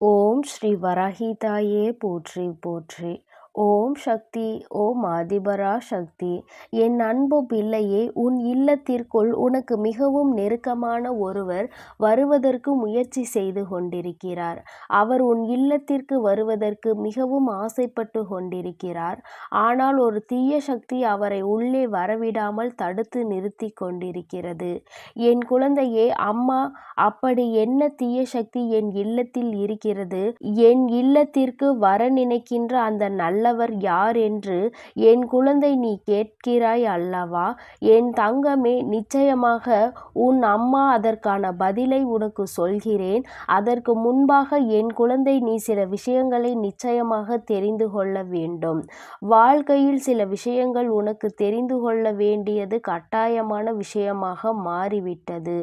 ஓம் ஸ்ரீ வராகிதாயே போற்றி போற்றி. ஓம் சக்தி ஓம் ஆதிபரா சக்தி. என் அன்பு பிள்ளையே உன் இல்லத்திற்குள் உனக்கு மிகவும் நெருக்கமான ஒருவர் வருவதற்கு முயற்சி செய்து கொண்டிருக்கிறார். அவர் உன் இல்லத்திற்கு வருவதற்கு மிகவும் ஆசைப்பட்டு கொண்டிருக்கிறார். ஆனால் ஒரு தீய சக்தி அவரை உள்ளே வரவிடாமல் தடுத்து நிறுத்தி கொண்டிருக்கிறது. என் குழந்தையே அம்மா அப்படி என்ன தீய சக்தி என் இல்லத்தில் இருக்கிறது? என் இல்லத்திற்கு வர நினைக்கின்ற அந்த நல்லவர் யார் என்று என் குழந்தை நீ கேட்கிறாய் அல்லவா? என் தங்கமே நிச்சயமாக உன் அம்மா அதற்கான பதிலை உனக்கு சொல்கிறேன். அதற்கு முன்பாக என் குழந்தை நீ சில விஷயங்களை நிச்சயமாக தெரிந்து கொள்ள வேண்டும். வாழ்க்கையில் சில விஷயங்கள் உனக்கு தெரிந்து கொள்ள வேண்டியது கட்டாயமான விஷயமாக மாறிவிட்டது.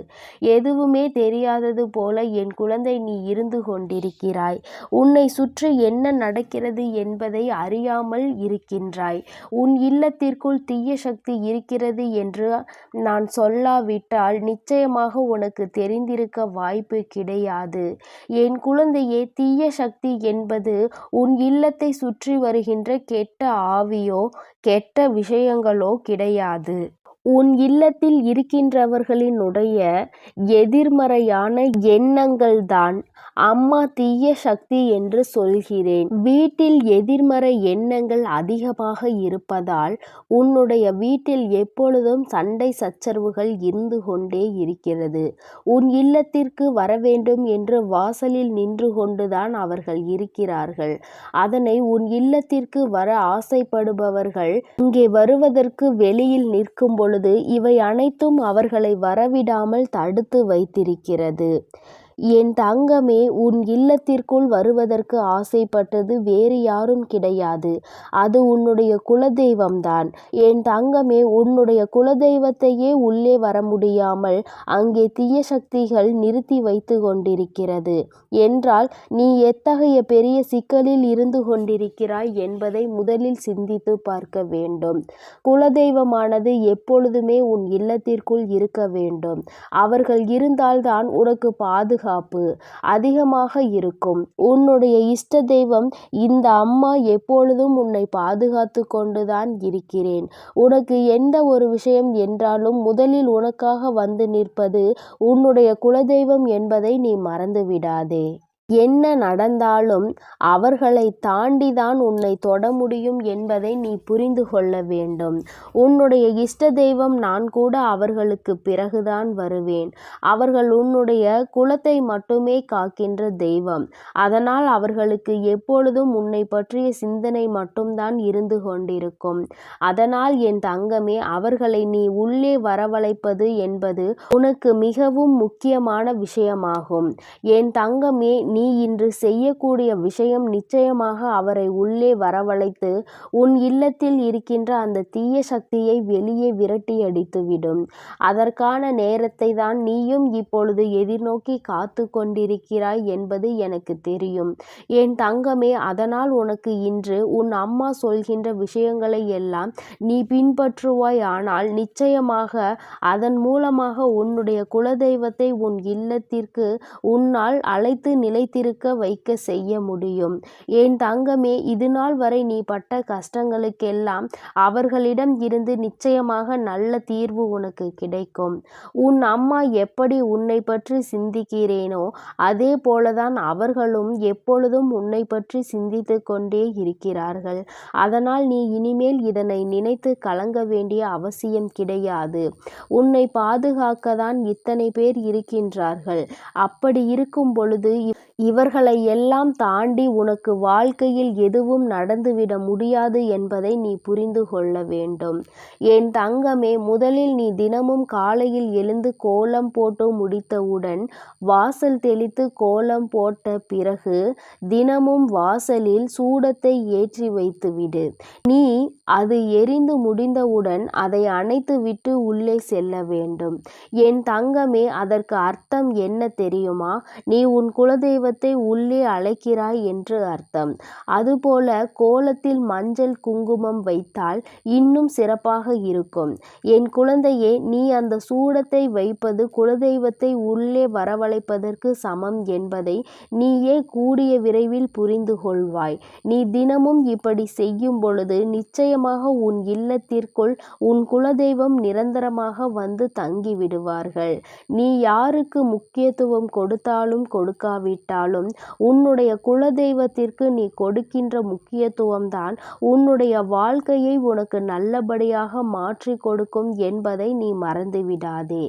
எதுவுமே தெரியாதது போல என் குழந்தை நீ இருந்து கொண்டிருக்கிறாய். உன்னை சுற்றி என்ன நடக்கிறது என்பதை அறியாமல் இருக்கின்றாய். உன் இல்லத்திற்குள் தீய சக்தி இருக்கிறது என்று நான் சொல்லாவிட்டால் நிச்சயமாக உனக்கு தெரிந்திருக்க வாய்ப்பு கிடையாது. என் குழந்தையே தீய சக்தி என்பது உன் இல்லத்தை சுற்றி வருகின்ற கெட்ட ஆவியோ கெட்ட விஷயங்களோ கிடையாது. உன் இல்லத்தில் இருக்கின்றவர்களினுடைய எதிர்மறையான எண்ணங்கள்தான் அம்மா தீய சக்தி என்று சொல்கிறேன். வீட்டில் எதிர்மறை எண்ணங்கள் அதிகமாக இருப்பதால் உன்னுடைய வீட்டில் எப்பொழுதும் சண்டை சச்சரவுகள் இருந்து கொண்டே இருக்கிறது. உன் இல்லத்திற்கு வர வேண்டும் என்று வாசலில் நின்று கொண்டுதான் அவர்கள் இருக்கிறார்கள். அதனை உன் இல்லத்திற்கு வர ஆசைப்படுபவர்கள் இங்கே வருவதற்கு வெளியில் நிற்கும் பொழுது இவை அனைத்தும் அவர்களை வரவிடாமல் தடுத்து வைத்திருக்கிறது. என் தங்கமே உன் இல்லத்திற்குள் வருவதற்கு ஆசைப்பட்டது வேறு யாரும் கிடையாது. அது உன்னுடைய குலதெய்வம்தான். என் தங்கமே உன்னுடைய குலதெய்வத்தையே உள்ளே வர முடியாமல் அங்கே தீய சக்திகள் நிறுத்தி வைத்து கொண்டிருக்கிறது. என்றால் நீ எத்தகைய பெரிய சிக்கலில் இருந்து கொண்டிருக்கிறாய் என்பதை முதலில் சிந்தித்து பார்க்க வேண்டும். குலதெய்வமானது எப்பொழுதுமே உன் இல்லத்திற்குள் இருக்க வேண்டும். அவர்கள் இருந்தால்தான் உனக்கு பாதுகாப்பு பாதுகாப்பு அதிகமாக இருக்கும். உன்னுடைய இஷ்ட தெய்வம் இந்த அம்மா எப்பொழுதும் உன்னை பாதுகாத்து கொண்டுதான் இருக்கிறேன். உனக்கு எந்த ஒரு விஷயம் என்றாலும் முதலில் உனக்காக வந்து நிற்பது உன்னுடைய குலதெய்வம் என்பதை நீ மறந்து விடாதே என்ன நடந்தாலும் அவர்களை தாண்டிதான் உன்னை தொட முடியும் என்பதை நீ புரிந்து கொள்ள வேண்டும். உன்னுடைய இஷ்ட தெய்வம் நான் கூட அவர்களுக்கு பிறகுதான் வருவேன். அவர்கள் உன்னுடைய குலத்தை மட்டுமே காக்கின்ற தெய்வம். அதனால் அவர்களுக்கு எப்பொழுதும் உன்னை பற்றிய சிந்தனை மட்டும்தான் இருந்து கொண்டிருக்கும். அதனால் என் தங்கமே அவர்களை நீ உள்ளே வரவழைப்பது என்பது உனக்கு மிகவும் முக்கியமான விஷயமாகும். என் தங்கமே நீ இன்று செய்யக்கூடிய விஷயம் நிச்சயமாக அவரை உள்ளே வரவழைத்து உன் இல்லத்தில் இருக்கின்ற அந்த தீய சக்தியை வெளியே விரட்டி அடித்துவிடும் அதற்கான நேரத்தை தான் நீயும் இப்பொழுது எதிர்நோக்கி காத்து கொண்டிருக்கிறாய் என்பது எனக்கு தெரியும். என் தங்கமே அதனால் உனக்கு இன்று உன் அம்மா சொல்கின்ற விஷயங்களை எல்லாம் நீ பின்பற்றுவாய். ஆனால் நிச்சயமாக அதன் மூலமாக உன்னுடைய குலதெய்வத்தை உன் இல்லத்திற்கு உன்னால் அழைத்து நிலை நிலைத்திருக்க வைக்க செய்ய முடியும். என் தங்கமே இதுநாள் வரை நீ பட்ட கஷ்டங்களுக்கெல்லாம் அவர்களிடம் இருந்து நிச்சயமாக நல்ல தீர்வு உனக்கு கிடைக்கும். உன் அம்மா எப்படி உன்னை பற்றி சிந்திக்கிறேனோ அதே போலதான் அவர்களும் எப்பொழுதும் உன்னை பற்றி சிந்தித்து கொண்டே இருக்கிறார்கள். அதனால் நீ இனிமேல் இதனை நினைத்து கலங்க வேண்டிய அவசியம் கிடையாது. உன்னை பாதுகாக்க தான் இத்தனை பேர் இருக்கின்றார்கள். அப்படி இருக்கும் பொழுது இவர்களை எல்லாம் தாண்டி உனக்கு வாழ்க்கையில் எதுவும் நடந்துவிட முடியாது என்பதை நீ புரிந்து கொள்ள வேண்டும். என் தங்கமே முதலில் நீ தினமும் காலையில் எழுந்து கோலம் போட்டு முடித்தவுடன் வாசல் தெளித்து கோலம் போட்ட பிறகு தினமும் வாசலில் சூடத்தை ஏற்றி வைத்துவிடு. நீ அது எரிந்து முடிந்தவுடன் அதை அணைத்து விட்டு உள்ளே செல்ல வேண்டும். என் தங்கமே அதற்கு அர்த்தம் என்ன தெரியுமா? நீ உன் குலதெய்வ தெய்வத்தை உள்ளே அழைக்கிறாய் என்று அர்த்தம். அதுபோல கோலத்தில் மஞ்சள் குங்குமம் வைத்தால் இன்னும் சிறப்பாக இருக்கும். என் குழந்தையே நீ அந்த சூடத்தை வைப்பது குலதெய்வத்தை உள்ளே வரவழைப்பதற்கு சமம் என்பதை நீயே கூடிய விரைவில் புரிந்து கொள்வாய். நீ தினமும் இப்படி செய்யும் பொழுது நிச்சயமாக உன் இல்லத்திற்குள் உன் குலதெய்வம் நிரந்தரமாக வந்து தங்கி விடுவார்கள் நீ யாருக்கு முக்கியத்துவம் கொடுத்தாலும் இருந்தாலும் உன்னுடைய குலதெய்வத்திற்கு நீ கொடுக்கின்ற முக்கியத்துவம்தான் உன்னுடைய வாழ்க்கையை உனக்கு நல்லபடியாக மாற்றி கொடுக்கும் என்பதை நீ மறந்துவிடாதே.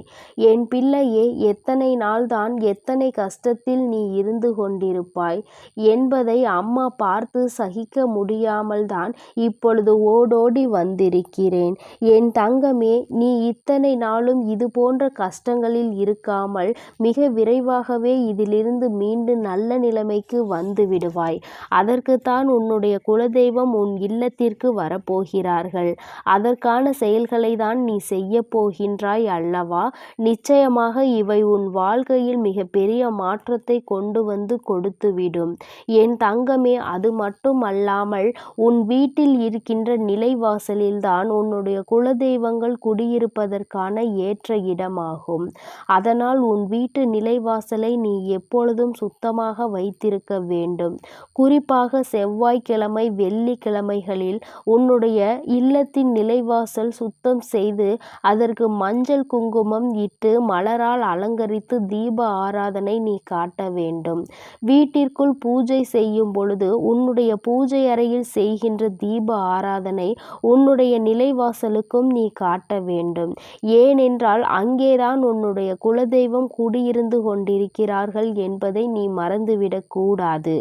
என் பிள்ளையே எத்தனை நாள்தான் எத்தனை கஷ்டத்தில் நீ இருந்து கொண்டிருப்பாய் என்பதை அம்மா பார்த்து சகிக்க முடியாமல் தான் இப்பொழுது ஓடோடி வந்திருக்கிறேன். என் தங்கமே நீ இத்தனை நாளும் இது போன்ற கஷ்டங்களில் இருக்காமல் மிக விரைவாகவே இதிலிருந்து மீண்டு நல்ல நிலைமைக்கு வந்து விடுவாய். அதற்குத்தான் உன்னுடைய குலதெய்வம் உன் இல்லத்திற்கு வரப்போகிறார்கள். அதற்கான செயல்களை தான் நீ செய்ய போகின்றாய் அல்லவா? நிச்சயமாக இவை உன் வாழ்க்கையில் மிகப்பெரிய மாற்றத்தை கொண்டு வந்து கொடுத்துவிடும். என் தங்கமே அது மட்டும் அல்லாமல் உன் வீட்டில் இருக்கின்ற நிலைவாசலில்தான் உன்னுடைய குலதெய்வங்கள் குடியிருப்பதற்கான ஏற்ற இடமாகும். அதனால் உன் வீட்டு நிலைவாசலை நீ எப்பொழுதும் சுத்த சுத்தமாக வைத்திருக்க வேண்டும். குறிப்பாக செவ்வாய்க்கிழமை வெள்ளிக்கிழமைகளில் உன்னுடைய இல்லத்தின் நிலைவாசல் சுத்தம் செய்து அதற்கு மஞ்சள் குங்குமம் இட்டு மலரால் அலங்கரித்து தீப ஆராதனை நீ காட்ட வேண்டும். வீட்டிற்குள் பூஜை செய்யும் பொழுது உன்னுடைய பூஜை அறையில் செய்கின்ற தீப ஆராதனை உன்னுடைய நிலைவாசலுக்கும் நீ காட்ட வேண்டும். ஏனென்றால் அங்கேதான் உன்னுடைய குலதெய்வம் குடியிருந்து கொண்டிருக்கிறார்கள் என்பதை நீ மறந்துவிடக்கூடாது.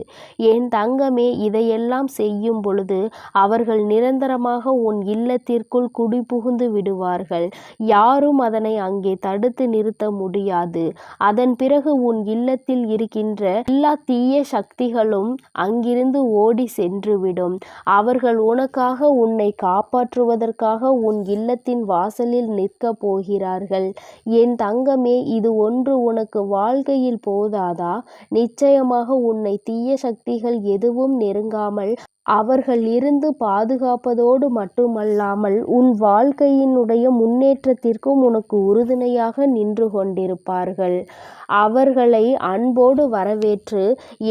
என் தங்கமே இதையெல்லாம் செய்யும் பொழுது அவர்கள் நிரந்தரமாக உன் இல்லத்திற்குள் குடிபுகுந்து விடுவார்கள். யாரும் அதனை அங்கே தடுத்து நிறுத்த முடியாது. அதன் பிறகு உன் இல்லத்தில் இருக்கின்ற எல்லா தீய சக்திகளும் அங்கிருந்து ஓடி சென்றுவிடும். அவர்கள் உனக்காக உன்னை காப்பாற்றுவதற்காக உன் இல்லத்தின் வாசலில் நிற்க போகிறார்கள். என் தங்கமே இது ஒன்று உனக்கு வாழ்க்கையில் போதாதா? நீ நிச்சயமாக உன்னை தீய சக்திகள் எதுவும் நெருங்காமல் அவர்கள் இருந்து பாதுகாப்பதோடு மட்டுமல்லாமல் உன் வாழ்க்கையினுடைய முன்னேற்றத்திற்கும் உனக்கு உறுதுணையாக நின்று கொண்டிருப்பார்கள். அவர்களை அன்போடு வரவேற்று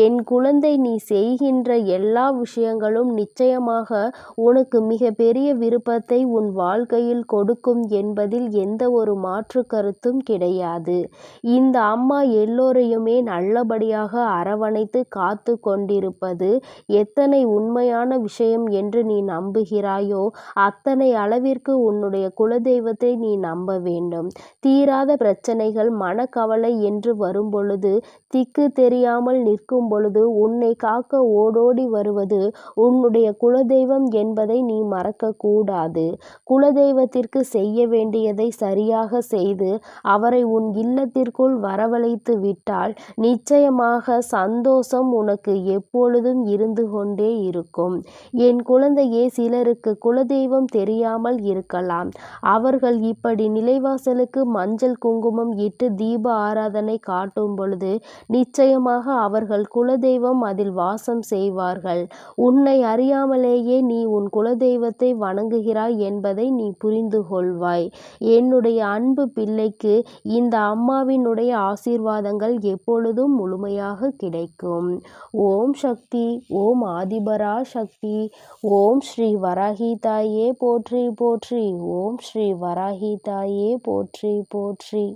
என் குழந்தை நீ செய்கின்ற எல்லா விஷயங்களும் நிச்சயமாக உனக்கு மிக பெரிய விருப்பத்தை உன் வாழ்க்கையில் கொடுக்கும் என்பதில் எந்த ஒரு மாற்று கருத்தும் கிடையாது. இந்த அம்மா எல்லோரையுமே நல்லபடியாக அரவணைத்து காத்து கொண்டிருப்பது எத்தனை உண்மையான விஷயம் என்று நீ நம்புகிறாயோ? அத்தனை அளவிற்கு உன்னுடைய குலதெய்வத்தை நீ நம்ப வேண்டும். தீராத பிரச்சனைகள் மனக்கவலை என்று வரும் வரும்பொழுது திக்கு தெரியாமல் நிற்கும் பொழுது உன்னை காக்க ஓடோடி வருவது உன்னுடைய குலதெய்வம் என்பதை நீ மறக்கக்கூடாது குலதெய்வத்திற்கு செய்ய வேண்டியதை சரியாக செய்து அவரை உன் இல்லத்திற்குள் வரவழைத்து விட்டால் நிச்சயமாக சந்தோஷம் உனக்கு எப்பொழுதும் இருந்து கொண்டே இருக்கும். என் குழந்தையே சிலருக்கு குலதெய்வம் தெரியாமல் இருக்கலாம். அவர்கள் இப்படி நிலைவாசலுக்கு மஞ்சள் குங்குமம் இட்டு தீப ஆராதனை காட்டும் பொழுது நிச்சயமாக அவர்கள் குலதெய்வம் அதில் வாசம் செய்வார்கள். உன்னை அறியாமலேயே நீ உன் குலதெய்வத்தை வணங்குகிறாய் என்பதை நீ புரிந்து கொள்வாய். என்னுடைய அன்பு பிள்ளைக்கு இந்த அம்மாவினுடைய ஆசீர்வாதங்கள் எப்பொழுதும் முழுமையாக கிடைக்கும். ஓம் சக்தி ஓம் ஆதிபரா சக்தி ஓம் ஸ்ரீ வராகி தாயே போற்றி போற்றி ஓம் ஸ்ரீ வராகி தாயே போற்றி போற்றி